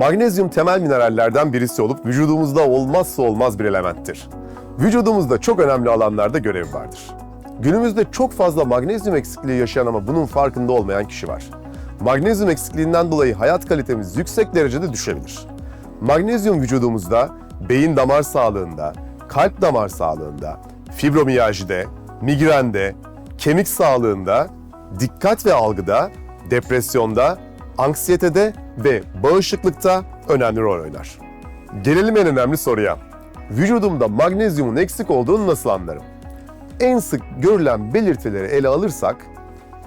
Magnezyum temel minerallerden birisi olup vücudumuzda olmazsa olmaz bir elementtir. Vücudumuzda çok önemli alanlarda görevi vardır. Günümüzde çok fazla magnezyum eksikliği yaşayan ama bunun farkında olmayan kişi var. Magnezyum eksikliğinden dolayı hayat kalitemiz yüksek derecede düşebilir. Magnezyum vücudumuzda beyin damar sağlığında, kalp damar sağlığında, fibromiyajide, migrende, kemik sağlığında, dikkat ve algıda, depresyonda, anksiyetede ve bağışıklıkta önemli rol oynar. Gelelim en önemli soruya. Vücudumda magnezyumun eksik olduğunu nasıl anlarım? En sık görülen belirtileri ele alırsak,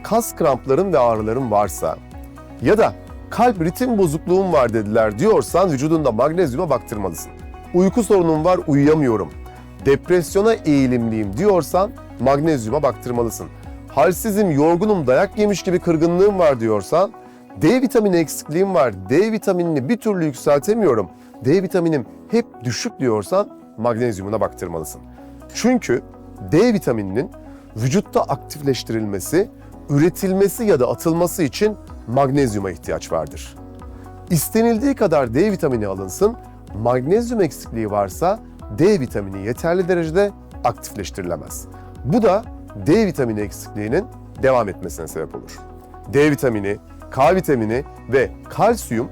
kas krampların ve ağrıların varsa ya da kalp ritim bozukluğum var dediler diyorsan vücudunda magnezyuma baktırmalısın. Uyku sorunum var uyuyamıyorum. Depresyona eğilimliyim diyorsan magnezyuma baktırmalısın. Halsizim, yorgunum, dayak yemiş gibi kırgınlığım var diyorsan D vitamini eksikliğim var, D vitaminini bir türlü yükseltemiyorum, D vitaminim hep düşük diyorsan magnezyumuna baktırmalısın. Çünkü D vitamininin vücutta aktifleştirilmesi, üretilmesi ya da atılması için magnezyuma ihtiyaç vardır. İstenildiği kadar D vitamini alınsın, magnezyum eksikliği varsa D vitamini yeterli derecede aktifleştirilemez. Bu da D vitamini eksikliğinin devam etmesine sebep olur. D vitamini, K vitamini ve kalsiyum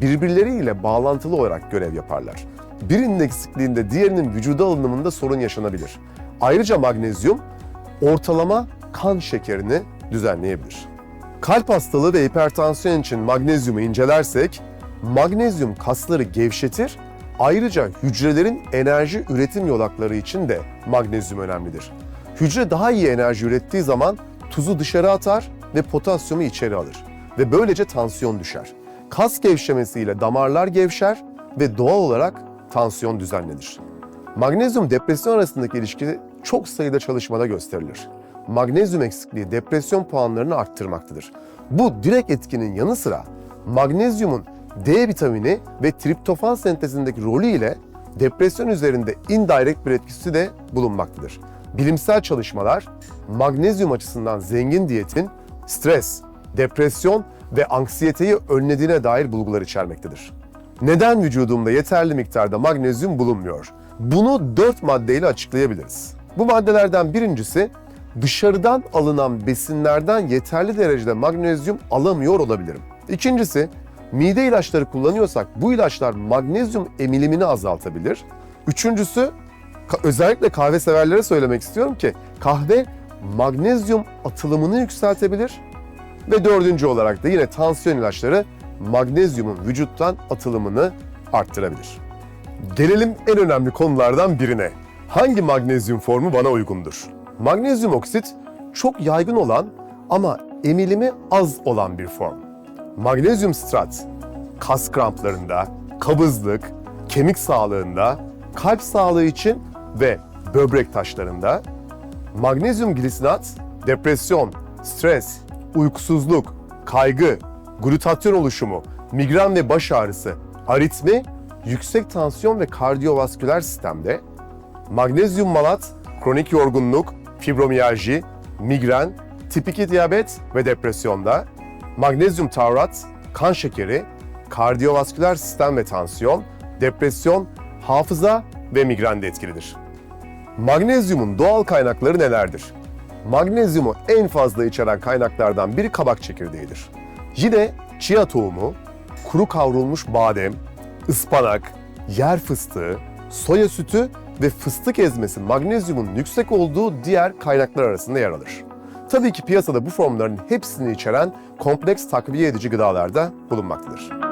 birbirleriyle bağlantılı olarak görev yaparlar. Birinin eksikliğinde diğerinin vücuda alınımında sorun yaşanabilir. Ayrıca magnezyum ortalama kan şekerini düzenleyebilir. Kalp hastalığı ve hipertansiyon için magnezyumu incelersek, magnezyum kasları gevşetir, ayrıca hücrelerin enerji üretim yolakları için de magnezyum önemlidir. Hücre daha iyi enerji ürettiği zaman tuzu dışarı atar ve potasyumu içeri alır ve böylece tansiyon düşer. Kas gevşemesiyle damarlar gevşer ve doğal olarak tansiyon düzenlenir. Magnezyum depresyon arasındaki ilişki çok sayıda çalışmada gösterilir. Magnezyum eksikliği depresyon puanlarını arttırmaktadır. Bu direkt etkinin yanı sıra magnezyumun D vitamini ve triptofan sentezindeki rolü ile depresyon üzerinde indirect bir etkisi de bulunmaktadır. Bilimsel çalışmalar magnezyum açısından zengin diyetin stres, depresyon ve anksiyeteyi önlediğine dair bulgular içermektedir. Neden vücudumda yeterli miktarda magnezyum bulunmuyor? Bunu dört maddeyle açıklayabiliriz. Bu maddelerden birincisi dışarıdan alınan besinlerden yeterli derecede magnezyum alamıyor olabilirim. İkincisi mide ilaçları kullanıyorsak bu ilaçlar magnezyum emilimini azaltabilir. Üçüncüsü özellikle kahve severlere söylemek istiyorum ki kahve magnezyum atılımını yükseltebilir. Ve dördüncü olarak da yine tansiyon ilaçları magnezyumun vücuttan atılımını arttırabilir. Gelelim en önemli konulardan birine. Hangi magnezyum formu bana uygundur? Magnezyum oksit çok yaygın olan ama emilimi az olan bir form. Magnezyum strat kas kramplarında, kabızlık, kemik sağlığında, kalp sağlığı için ve böbrek taşlarında, magnezyum glisinat depresyon, stres, uykusuzluk, kaygı, glutatyon oluşumu, migren ve baş ağrısı, aritmi, yüksek tansiyon ve kardiyovasküler sistemde, magnezyum malat, kronik yorgunluk, fibromiyalji, migren, tip 2 diyabet ve depresyonda, magnezyum taurat, kan şekeri, kardiyovasküler sistem ve tansiyon, depresyon, hafıza ve migrende etkilidir. Magnezyumun doğal kaynakları nelerdir? Magnezyumu en fazla içeren kaynaklardan biri kabak çekirdeğidir. Yine chia tohumu, kuru kavrulmuş badem, ıspanak, yer fıstığı, soya sütü ve fıstık ezmesi magnezyumun yüksek olduğu diğer kaynaklar arasında yer alır. Tabii ki piyasada bu formların hepsini içeren kompleks takviye edici gıdalar da bulunmaktadır.